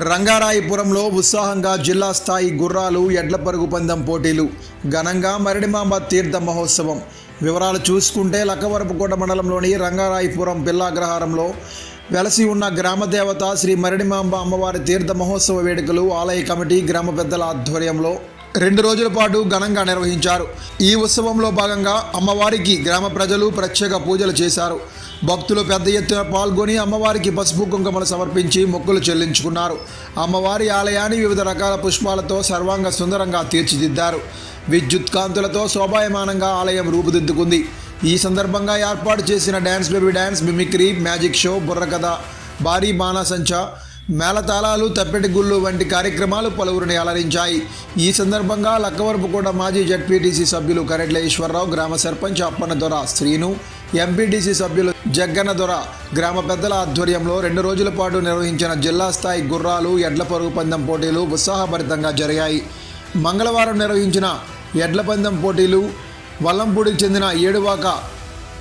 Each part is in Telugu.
రంగారాయపురంలో ఉత్సాహంగా జిల్లా స్థాయి గుర్రాలు ఎడ్ల పరుగు పందెం పోటీలు. ఘనంగా మరడిమాంబ తీర్థ మహోత్సవం. వివరాలు చూసుకుంటే లక్కవరపుకోట మండలంలోని రంగారాయపురం పిల్లాగ్రహారంలో వెలసి ఉన్న గ్రామదేవత శ్రీ మరడిమాంబ అమ్మవారి తీర్థ మహోత్సవ వేడుకలు ఆలయ కమిటీ గ్రామ పెద్దల ఆధ్వర్యంలో రెండు రోజుల పాటు ఘనంగా నిర్వహించారు. ఈ ఉత్సవంలో భాగంగా అమ్మవారికి గ్రామ ప్రజలు ప్రత్యేక పూజలు చేశారు. భక్తులు పెద్ద ఎత్తున పాల్గొని అమ్మవారికి పసుపు కుంకుమలు సమర్పించి మొక్కులు చెల్లించుకున్నారు. అమ్మవారి ఆలయాన్ని వివిధ రకాల పుష్పాలతో సర్వాంగ సుందరంగా తీర్చిదిద్దారు. విద్యుత్ కాంతులతో శోభాయమానంగా ఆలయం రూపుదిద్దుకుంది. ఈ సందర్భంగా ఏర్పాటు చేసిన dance baby dance mimicry magic show burrakatha భారీ బాణాసంచ మేళతాళాలు తప్పెటిగుళ్ళు వంటి కార్యక్రమాలు పలువురిని అలరించాయి. ఈ సందర్భంగా లక్కవరపుకోట మాజీ జడ్పీటీసీ సభ్యులు కరెడ్ల ఈశ్వరరావు గ్రామ సర్పంచ్ అప్పన్న దొర శ్రీను ఎంపీటీసీ సభ్యులు జగ్గన్న దొర గ్రామ పెద్దల ఆధ్వర్యంలో రెండు రోజుల పాటు నిర్వహించిన జిల్లా స్థాయి గుర్రాలు ఎడ్ల పరుగు పందెం పోటీలు ఉత్సాహభరితంగా జరిగాయి. మంగళవారం నిర్వహించిన ఎడ్ల పందెం పోటీలు వల్లంపూడికి చెందిన ఏడువాక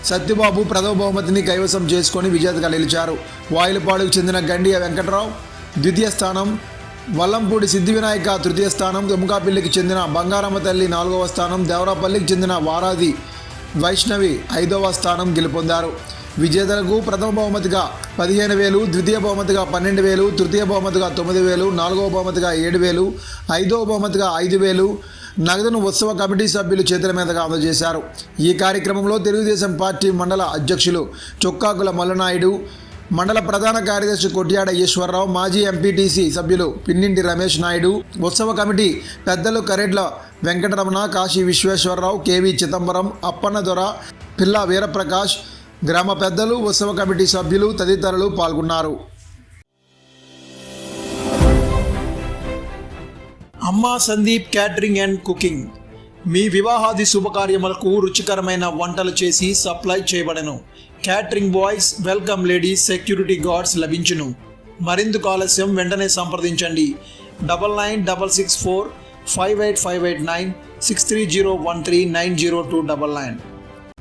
సత్యబాబు ప్రథమ బహుమతిని కైవసం చేసుకొని విజేతగా నిలిచారు. వాయిలపాడుకు చెందిన గండియ వెంకట్రావు ద్వితీయ స్థానం వల్లంపూడి సిద్ధి వినాయక తృతీయ స్థానం తుమ్మకాపల్లికి చెందిన బంగారమ్మ తల్లి నాలుగవ స్థానం దేవరాపల్లికి చెందిన వారాది వైష్ణవి ఐదవ స్థానం గెలుపొందారు. విజేతలకు ప్రథమ బహుమతిగా పదిహేను వేలు ద్వితీయ బహుమతిగా పన్నెండు వేలు తృతీయ బహుమతిగా తొమ్మిది వేలు నాలుగవ బహుమతిగా ఏడు వేలు ఐదవ బహుమతిగా ఐదు వేలు నగదును ఉత్సవ కమిటీ సభ్యులు చేతుల మీదుగా అందజేశారు. ఈ కార్యక్రమంలో తెలుగుదేశం పార్టీ మండల అధ్యక్షులు చొక్కాకుల మల్లనాయుడు మండల ప్రధాన కార్యదర్శి కొట్యాడ ఈశ్వరరావు మాజీ ఎంపీటీసీ సభ్యులు పిన్నింటి రమేష్ నాయుడు ఉత్సవ కమిటీ పెద్దలు కరెడ్ల వెంకటరమణ కాశీ విశ్వేశ్వరరావు కేవీ చిదంబరం అప్పన్నదొర పిల్ల వీరప్రకాష్ గ్రామ పెద్దలు ఉత్సవ కమిటీ సభ్యులు తదితరులు పాల్గొన్నారు. అమ్మా సందీప్ క్యాటరింగ్ అండ్ కుకింగ్ మీ వివాహాది శుభకార్యములకు రుచికరమైన వంటలు చేసి supply చేయబడను. Catering boys welcome ladies security guards లభించును. మరిందుకు ఆలస్యం వెంటనే సంప్రదించండి. Double nine double six four five eight five eight nine six three zero one three nine zero two double nine.